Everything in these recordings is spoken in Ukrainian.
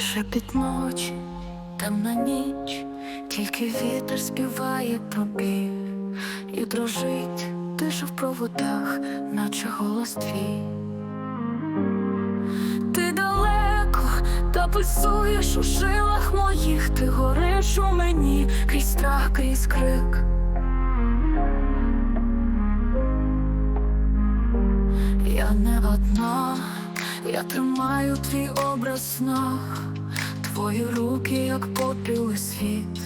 Шепіт ночі, темна ніч, тільки вітер співає біль і дрожить тиша в проводах, наче голос твій. Ти далеко, та пульсуєш у жилах моїх, ти гориш у мені крізь страх, крізь крик. Я не одна, я тримаю твій образ снах, твої руки, як попіл і світ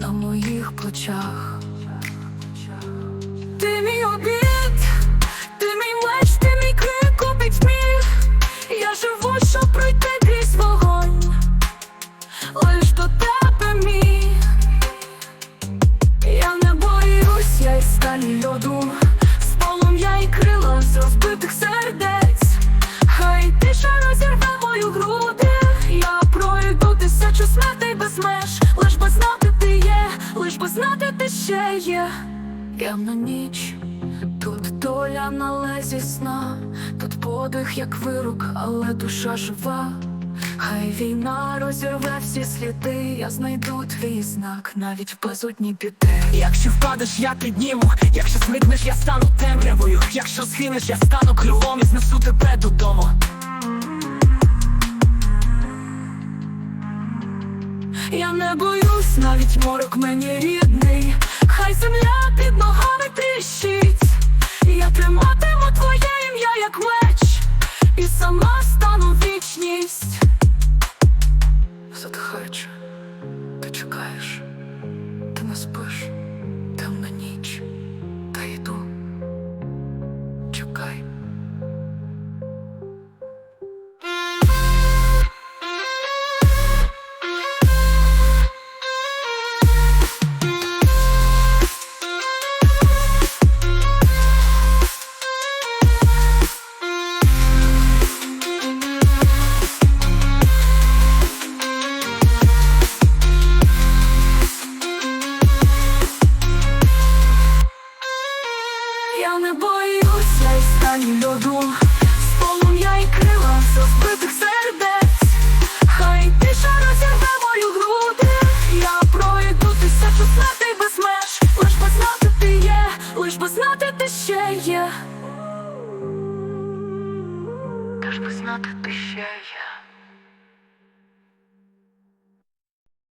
на моїх плечах. Ти мій ще є. Темна ніч, тут доля на лезі сна, тут подих, як вирок, але душа жива. Хай війна розірве всі сліди, я знайду твій знак, навіть в безодні біди. Якщо впадеш, я підніму, якщо зникнеш, я стану темрявою, якщо згинеш, я стану крилом і знесу тебе додому. Я не боюсь, навіть морок мені рідний, хай земля під ногами тріщить. Я триматиму твоє ім'я, як меч, і сама стану вічність. Затихаючи, ти чекаєш, ти не спиш, темна ніч, Я не боюсь, я із стані льоду, з полум'я і крила розбитих сердець. Хай тиша розірве мою груди. Я пройду тисячу смертей без меж. Лиш би знати ти є, лиш би знати ти ще є. Лиш би знати ти ще є.